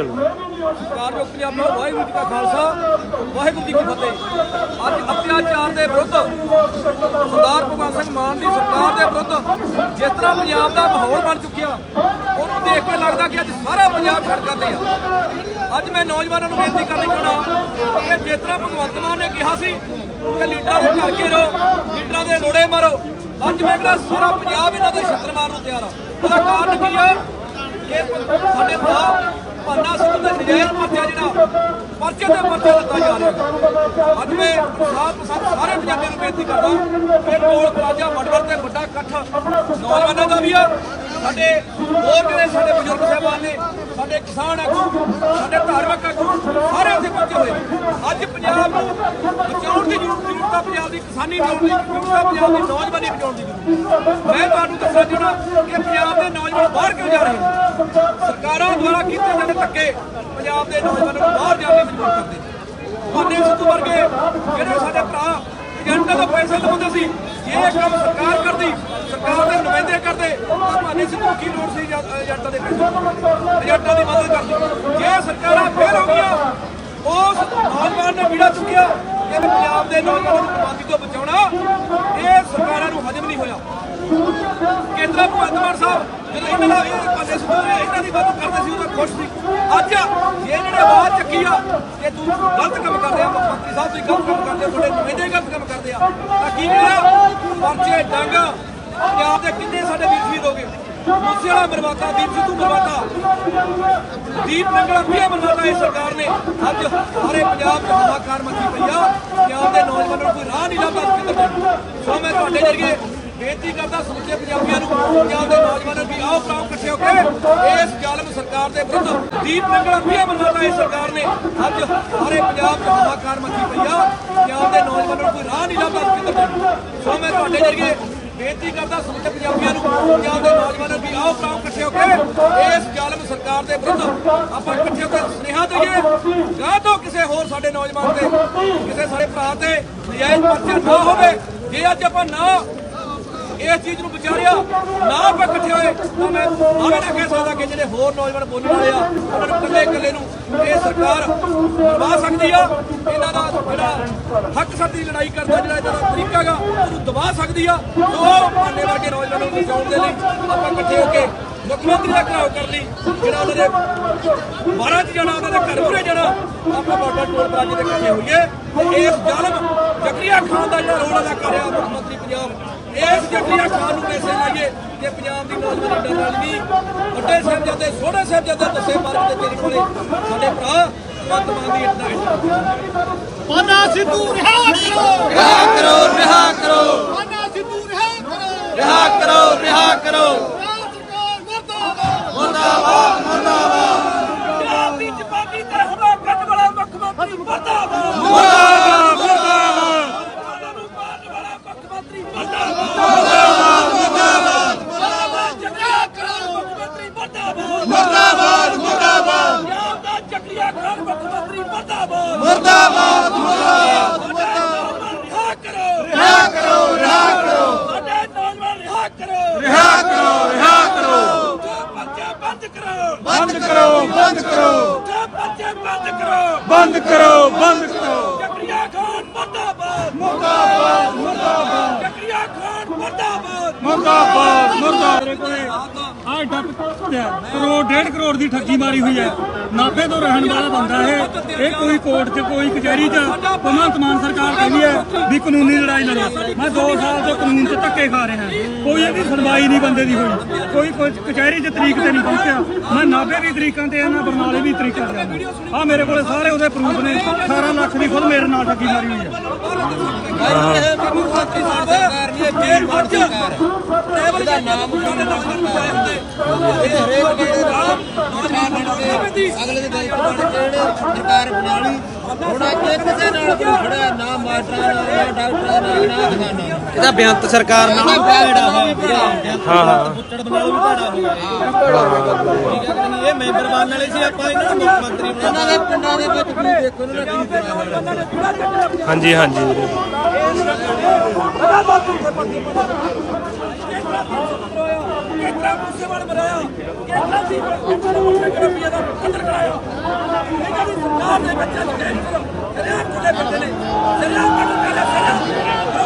ਚਲੋ। ਕਾਰਜੋਗ ਪੰਜਾਬੀ ਵਾਹਿਗੁਰੂ ਜੀ ਕਾ ਖਾਲਸਾ, ਵਾਹਿਗੁਰੂ ਜੀ ਕੀ ਫਤਿਹ। ਅੱਜ ਅਤਿਆਚਾਰ ਦੇ ਵਿਰੁੱਧ ਸਰਦਾਰ ਭਗਵੰਤ ਸਿੰਘ ਮਾਨ ਦੀ ਸਰਕਾਰ ਦੇ ਵਿਰੁੱਧ ਜਿਸ ਤਰ੍ਹਾਂ ਪੰਜਾਬ ਦਾ ਮਾਹੌਲ ਬਣ ਚੁੱਕਿਆ, ਉਹਨੂੰ ਦੇਖ ਕੇ ਲੱਗਦਾ ਕਿ ਅੱਜ ਸਾਰਾ ਪੰਜਾਬ ਸੜਕਾਂ ਤੇ ਆ। ਅੱਜ ਮੈਂ ਨੌਜਵਾਨਾਂ ਨੂੰ ਬੇਨਤੀ ਕਰਨੀ ਚਾਹਣਾ ਕਿ ਜਿਸ ਤਰ੍ਹਾਂ ਭਗਵੰਤ ਮਾਨ ਨੇ ਕਿਹਾ ਸੀ ਕਿ ਲੀਡਰਾਂ ਦੇ ਘਰ ਘੇਰੋ ਲੀਡਰਾਂ ਦੇ ਲੋੜੇ ਮਾਰੋ, ਅੱਜ ਮੈਂ ਕਹਿੰਦਾ ਸਾਰਾ ਪੰਜਾਬ ਇਹਨਾਂ ਦੇ ਛੱਤਰ ਮਾਰਨ ਨੂੰ ਤਿਆਰ ਆ। ਉਹਦਾ ਕਾਰਨ ਕੀ ਆ? ਇਹ ਸਾਡੇ ਭਰਾ ਸਿੰਘ ਪਰਚਾ ਜਿਹੜਾ, ਪਰਚੇ ਤੇ ਪਰਚਾ ਦਿੱਤਾ ਜਾ ਰਿਹਾ ਅੱਜ ਮੈਂ ਸਾਥ ਸਾਰੇ ਪੰਜਾਬੀਆਂ ਨੂੰ ਬੇਨਤੀ ਕਰਦਾ ਕਿ ਟੋਲ ਪਲਾਜ਼ਾ ਵੜਵੜ ਤੇ ਵੱਡਾ ਇਕੱਠ ਨੌਜਵਾਨਾਂ ਦਾ ਵੀ ਆ। ਸਾਡੇ ਹੋਰ ਜਿਹੜੇ ਸਾਡੇ ਬਜ਼ੁਰਗ ਸਾਹਿਬਾਨ ਨੇ, ਸਾਡੇ ਕਿਸਾਨ ਆਗੂ, ਸਾਡੇ ਧਾਰਮਿਕ ਆਗੂ, ਸਾਰੇ ਉੱਥੇ ਪਹੁੰਚੇ ਹੋਏ ਅੱਜ ਪੰਜਾਬ ਨੂੰ ਬਚਾਉਣ ਦੀ ਜ਼ਰੂਰਤ ਜ਼ਰੂਰਤ ਆ ਪੰਜਾਬ ਦੀ ਕਿਸਾਨੀ ਬਚਾਉਣ ਦੀ ਜ਼ਰੂਰਤ ਆ ਪੰਜਾਬ ਦੀ ਨੌਜਵਾਨੀ ਬਚਾਉਣ ਦੀ ਜ਼ਰੂਰਤ ਆ। ਮੈਂ ਤੁਹਾਨੂੰ ਦੱਸਣਾ ਚਾਹੁੰਦਾ ਕਿ ਪੰਜਾਬ ਦੇ ਨੌਜਵਾਨ ਬਾਹਰ ਕਿਉਂ ਜਾ ਰਹੇ ਨੇ? ਸਰਕਾਰਾਂ ਦੁਆਰਾ ਕੀਤੇ ਜਾਂਦੇ ਧੱਕੇ ਪੰਜਾਬ ਦੇ ਨੌਜਵਾਨਾਂ ਨੂੰ ਬਾਹਰ ਜਾਣ ਲਈ ਮਜਬੂਰ ਕਰਦੇ ਨੇ। ਸਿੱਧੂ ਵਰਗੇ ਜਿਹੜੇ ਸਾਡੇ ਭਰਾ, ਏਜੰਟਾਂ ਤੋਂ ਪੈਸੇ ਲਵਾਉਂਦੇ ਸੀ, ਜੇ ਇਹ ਕੰਮ ਸਰਕਾਰ ਕਰਦੀ, ਸਰਕਾਰ ਦੇ ਨੁਮਾਇੰਦੇ ਕਰਦੇ, ਤਾਂ ਭਾਨੇ ਸਿੱਧੂ ਨੂੰ ਕੀ ਲੋੜ ਸੀ ਏਜੰਟਾਂ ਦੇ ਪੈਸੇ? ਏਜੰਟਾਂ ਦੀ ਮਦਦ ਕਰਦੀ। ਜੇ ਸਰਕਾਰਾਂ ਫੇਲ ਹੋ ਗਈਆਂ, ਉਸ ਨੌਜਵਾਨ ਨੇ ਵੀੜਾ ਚੁੱਕਿਆ ਕਿ ਪੰਜਾਬ ਦੇ ਨੌਜਵਾਨਾਂ ਨੂੰ ਬਰਬਾਦੀ ਤੋਂ ਬਚਾਉਣਾ, ਇਹ ਸਰਕਾਰਾਂ ਨੂੰ ਹਜਮ ਨਹੀਂ ਹੋਇਆ। ਕੇਂਦਰ ਭਗਵੰਤ ਮਾਨ ਸਾਹਿਬ, ਜਦੋਂ ਇਹਨਾਂ ਦਾ ਇਹ ਭਾਨੇ ਸਿੱਧੂ ਇਹਨਾਂ ਦੀ ਮਦਦ ਕਰਦੇ ਸੀ, ਉਹ ਖੁਸ਼ ਸੀ। ਅੱਜ ਜੇ ਇਹਨਾਂ ਨੇ ਆਵਾਜ਼ ਚੱਕੀ ਆ ਕਿ ਤੂੰ ਗਲਤ ਕੰਮ ਕਰ ਰਿਹਾ ਮੁੱਖ ਮੰਤਰੀ ਸਾਹਿਬ ਤੁਸੀਂ ਗਲਤ ਕੰਮ ਕਰਦੇ ਹੋ ਤੁਹਾਡੇ ਨੁਮਾਇੰਦੇ ਗਲਤ ਕੰਮ ਕਰਦੇ ਆ। ਤਾਂ ਕੀ ਕਰਿਆ ਪਰਚੇ ਡੰਗ, ਪੰਜਾਬ ਦੇ ਕਿੰਨੇ ਸਾਡੇ ਵੀਰ ਸ਼ਹੀਦ ਹੋ ਗਏ? ਮੂਸੇ ਵਾਲਾ ਮਰਵਾਤਾ, ਦੀਪ ਸਿੱਧੂ ਮਰਵਾਤਾ। ਦੀਪ ਨੰਗਲਾ, ਪਿਆ ਮਰਵਾਤਾ, ਇਹ ਸਰਕਾਰ ਨੇ। ਅੱਜ ਸਾਰੇ ਪੰਜਾਬ 'ਚ ਹਾਹਾਕਾਰ ਮੱਚੀ ਪਈ ਆ। ਪੰਜਾਬ ਦੇ ਨੌਜਵਾਨਾਂ ਨੂੰ ਕੋਈ ਰਾਹ ਨਹੀਂ ਲੱਭਦਾ ਕਿੱਧਰ ਸੋ ਮੈਂ ਤੁਹਾਡੇ ਜਰੀਏ ਬੇਨਤੀ ਕਰਦਾ ਸਮੁੱਚੇ ਪੰਜਾਬੀਆਂ ਨੂੰ ਪੰਜਾਬ ਦੇ ਨੌਜਵਾਨਾਂ ਨੂੰ ਵੀ ਆਓ ਭਰਾਓ ਇਕੱਠੇ ਹੋ ਕੇ ਇਸ ਜ਼ਾਲਮ ਸਰਕਾਰ ਦੇ ਵਿਰੁੱਧ ਦੀਪ ਨੰਗਲਾ ਪਿਆ ਮਰਵਾਤਾ ਇਸ ਸਰਕਾਰ ਨੇ ਅੱਜ ਸਾਰੇ ਪੰਜਾਬ 'ਚ ਹਾਹਾਕਾਰ ਮੱਚੀ ਪਈ ਆ। ਪੰਜਾਬ ਦੇ ਨੌਜਵਾਨਾਂ ਨੂੰ ਕੋਈ ਰਾਹ ਨਹੀਂ ਲੱਭਦਾ ਕਿੱਧਰ ਸੋ ਮੈਂ ਤੁਹਾਡੇ ਜਰੀਏ ਬੇਨਤੀ ਕਰਦਾ ਸਮੁੱਚੇ ਪੰਜਾਬੀਆਂ ਨੂੰ ਪੰਜਾਬ ਦੇ ਨੌਜਵਾਨਾਂ ਨੂੰ ਵੀ ਆਓ ਕੰਮ ਇਕੱਠੇ ਹੋ ਕੇ ਇਸ ਜ਼ਾਲਮ ਸਰਕਾਰ ਦੇ ਵਿਰੁੱਧ ਆਪਾਂ ਇਕੱਠੇ ਹੋ ਕੇ ਸੁਨੇਹਾ ਦਈਏ। ਗਾਂ ਤੋਂ ਕਿਸੇ ਹੋਰ ਸਾਡੇ ਨੌਜਵਾਨ ਤੇ, ਕਿਸੇ ਸਾਡੇ ਭਰਾ ਤੇ ਨਜਾਇਜ਼ ਪਰਚਾ ਨਾ ਹੋਵੇ। ਜੇ ਅੱਜ ਆਪਾਂ ਨਾ ਇਸ ਚੀਜ਼ ਨੂੰ ਵਿਚਾਰਿਆ, ਨਾ ਆਪਾਂ ਇਕੱਠੇ ਹੋਏ। ਤਾਂ ਮੈਂ ਆਵੇਂ ਨਾ ਕਹਿ ਸਕਦਾ ਕਿ ਜਿਹੜੇ ਹੋਰ ਨੌਜਵਾਨ ਬੋਲਣ ਵਾਲੇ ਆ, ਉਹਨਾਂ ਨੂੰ ਇਕੱਲੇ ਇਕੱਲੇ ਨੂੰ ਇਹ ਸਰਕਾਰ ਦਬਾ ਸਕਦੀ ਆ। ਇਹਨਾਂ ਦਾ ਜਿਹੜਾ ਹੱਕ ਸੱਚ ਲੜਾਈ ਕਰਦਾ, ਜਿਹੜਾ ਇਹਦਾ ਤਰੀਕਾ ਹੈਗਾ, ਉਹਨੂੰ ਦਬਾ ਸਕਦੀ ਆ। ਸੋ ਭਾਨੇ ਵਰਗੇ ਨੌਜਵਾਨਾਂ ਨੂੰ ਬਚਾਉਣ ਦੇ ਲਈ ਆਪਾਂ ਇਕੱਠੇ ਹੋ ਕੇ ਮੁੱਖ ਮੰਤਰੀ ਦਾ ਘਰਾਓ ਕਰ ਲਈ ਜਿਹੜਾ ਉਹਨਾਂ ਦੇ ਚ ਜਾਣਾ ਉਹਨਾਂ ਦੇ ਘਰ ਮੂਹਰੇ ਜਾਣਾ ਆਪਾਂ ਬਾਰਡਰ ਟੋਲ ਪਲਾਜ਼ੇ ਤੇ ਇਕੱਠੇ ਹੋਈਏ ਤੇ ਇਸ ਜ਼ਾਲਮ ਜ਼ਕਰੀਆ ਖਾਨ ਦਾ ਜਿਹੜਾ ਰੋਲ ਅਦਾ ਕਰ ਰਿਹਾ ਮੁੱਖ ਮੰਤਰੀ ਪੰਜਾਬ। ਇਸ ਜ਼ਕਰੀਆ ਖਾਨ ਨੂੰ ਪੈਸੇ ਲਾਈਏ ਕਿ ਪੰਜਾਬ ਦੀ ਨੌਜਵਾਨੀ ਡਰ ਨਾਲ ਵੀ ਵੱਡੇ ਸਾਹਿਬਜ਼ਾਦੇ ਛੋਟੇ ਸਾਹਿਬਜ਼ਾਦੇ ਦੱਸੇ ਮਾਰਨ ਦੇ ਤੇਰੇ ਕੋਲੇ ਸਾਡੇ ਭਰਾ ਭਗਵੰਤ ਮਾਨ ਦੀ ਇੰਨਾ ਪਾਨਾ ਸਿੱਧੂ ਰਿਹਾ ਕਰੋ। ਰਿਹਾ ਕਰੋ ਰਿਹਾ ਕਰੋ ਪਾਨਾ ਸਿੱਧੂ ਰਿਹਾ ਕਰੋ ਰਿਹਾ ਕਰੋ ਰਿਹਾ ਕਰੋ ਰਾਜ ਸਰਕਾਰ ਮਰਦਾਬਾਦ ਮੁਰਦਾਬਾਦ ਮੁਰਦਾਬਾਦ ਪੰਜਾਬ ਦੀ ਜਵਾਨੀ ਤੇ ਹਵਾ ਕੱਢ ਵਾਲਾ ਮੁੱਖ ਮੰਤਰੀ ਮੁਰਦਾਬਾਦ ਮੁਰਦਾਬਾਦ ਮੁਰਦਾਬਾਦ ਨੂੰ ਮਾਰਨ ਵਾਲਾ ਮੁੱਖ ਮੰਤਰੀ ਮੁਰਦਾਬਾਦ ਮੁਰਦਾਬਾਦ ਜਗਿਆ ਕਰੋ ਮੁੱਖ ਮੰਤਰੀ ਮੁਰਦਾਬਾਦ ਮੁਰਦਾਬਾਦ ਮੁਰਦਾਬਾਦ ਪੰਜਾਬ ਦਾ ਜਗਿਆ ਖਾਨ ਮੁੱਖ ਮੰਤਰੀ ਮੁਰਦਾਬਾਦ ਮੁਰਦਾਬਾਦ। ਰਿਹਾ ਕਰੋ। ਰਿਹਾ ਕਰੋ ਰਿਹਾ ਕਰੋ। ਸਾਡੇ ਨੌਜਵਾਨ ਰਿਹਾ ਕਰੋ। ਰਿਹਾ ਕਰੋ ਰਿਹਾ ਕਰੋ। ਬੱਚੇ ਬੰਦ ਕਰੋ। ਬੰਦ ਕਰੋ ਬੰਦ ਕਰੋ। ਬੱਚੇ ਬੰਦ ਕਰੋ। ਬੰਦ ਕਰੋ ਬੰਦ ਕਰੋ। ਜਕਰੀਆ ਖਾਨ ਮਰਦਾਬਾਦ। ਮਰਦਾਬਾਦ ਮਰਦਾਬਾਦ। ਜਕਰੀਆ ਖਾਨ ਮਰਦਾਬਾਦ। ਮੁਰਦਾਬਾਦ ਮੁਰਦਾਬਾਦ। ਆ ਕਰੋੜ ਡੇਢ ਕਰੋੜ ਦੀ ਠੱਗੀ ਮਾਰੀ ਹੋਈ ਹੈ। ਨਾਭੇ ਤੋਂ ਰਹਿਣ ਵਾਲਾ ਬੰਦਾ ਇਹ ਇਹ ਕੋਈ ਕੋਰਟ 'ਚ ਕੋਈ ਕਚਹਿਰੀ 'ਚ ਭਗਵੰਤ ਮਾਨ ਸਰਕਾਰ ਕਹਿੰਦੀ ਹੈ ਵੀ ਕਾਨੂੰਨੀ ਲੜਾਈ ਲੜੋ। ਮੈਂ 2 ਸਾਲ ਤੋਂ ਕਾਨੂੰਨ 'ਚ ਧੱਕੇ ਖਾ ਰਿਹਾ। ਕੋਈ ਇਹਦੀ ਸੁਣਵਾਈ ਨਹੀਂ ਬੰਦੇ ਦੀ ਹੋਈ। ਕੋਈ ਕੋਈ ਕਚਹਿਰੀ 'ਚ ਤਰੀਕ ਤੇ ਨਹੀਂ ਪਹੁੰਚਿਆ। ਮੈਂ ਨਾਭੇ ਦੀ ਤਰੀਕਾਂ ਤੇ ਆਣਾ ਬਰਨਾਲੇ ਵੀ ਤਰੀਕਾਂ ਤੇ ਆ ਮੇਰੇ ਕੋਲੇ ਸਾਰੇ ਉਹਦੇ ਪ੍ਰੂਫ ਨੇ। 18 ਲੱਖ ਦੀ ਖੁਦ ਮੇਰੇ ਨਾਲ ਠੱਗੀ ਮਾਰੀ ਹੋਈ ਹੈ। ਸਾਹਿਬ ਇਹ ਜੇਲ੍ਹ ਵੜ ਜਾ। ਟੇਬਲ ਦਾ ਨਾਮ ਉਹਨਾਂ ਨੇ ਪਾਏ ਹੁੰਦੇ ਇਹ ਹਰੇਕ ਦੇ ਅਗਲੇ ਦੇ ਦਾਇਿਤਵ ਬਣ ਜਿਹੜੇ ਸਰਕਾਰ ਬਣਾ ਲਈ ਹੁਣ ਅੱਗੇ ਕਿਸੇ ਨਾਲ ਕੋਈ ਖੜਾ ਨਾ ਮਾਸਟਰਾਂ ਨਾਲ ਨਾ ਡਾਕਟਰਾਂ ਨਾਲ ਨਾ ਦੁਕਾਨਾਂ ਇਹਦਾ ਬੇਅੰਤ ਸਰਕਾਰ ਨਾਲ ਭੈੜਾ ਹਾਂ ਹਾਂ। ਪੁੱਟੜ ਬਣਾ ਵੀ ਭੈੜਾ ਹੋਇਆ ਇਹ ਮੈਂਬਰ ਬਣਨ ਵਾਲੇ ਸੀ ਆਪਾਂ ਇਹਨਾਂ ਨੂੰ ਮੁੱਖ ਮੰਤਰੀ ਬਣਾ ਇਹਨਾਂ ਦੇ ਪਿੰਡਾਂ ਦੇ ਵਿੱਚ ਵੀ ਦੇਖੋ ਇਹਨਾਂ ਨੇ ਕੀ ਕਰਿਆ ਹਾਂਜੀ ਹਾਂਜੀ। ਕਿਹੜਾ ਮੂਸੇ ਵਾਲ ਮਰਾਇਆ ਕਿਹੜਾ ਸੀ ਉਹਨਾਂ ਨੂੰ ਮੁੰਡੇ ਕਰਪੀਆ ਦਾ ਅੰਦਰ ਕਰਾਇਆ? ਇਹਨਾਂ ਦੀ ਸਰਕਾਰ ਦੇ ਵਿੱਚ ਜਿਹੜੇ ਜਿਹੜੇ ਬੰਦੇ ਨੇ ਜਿਹੜੇ ਬੰਦੇ ਨੇ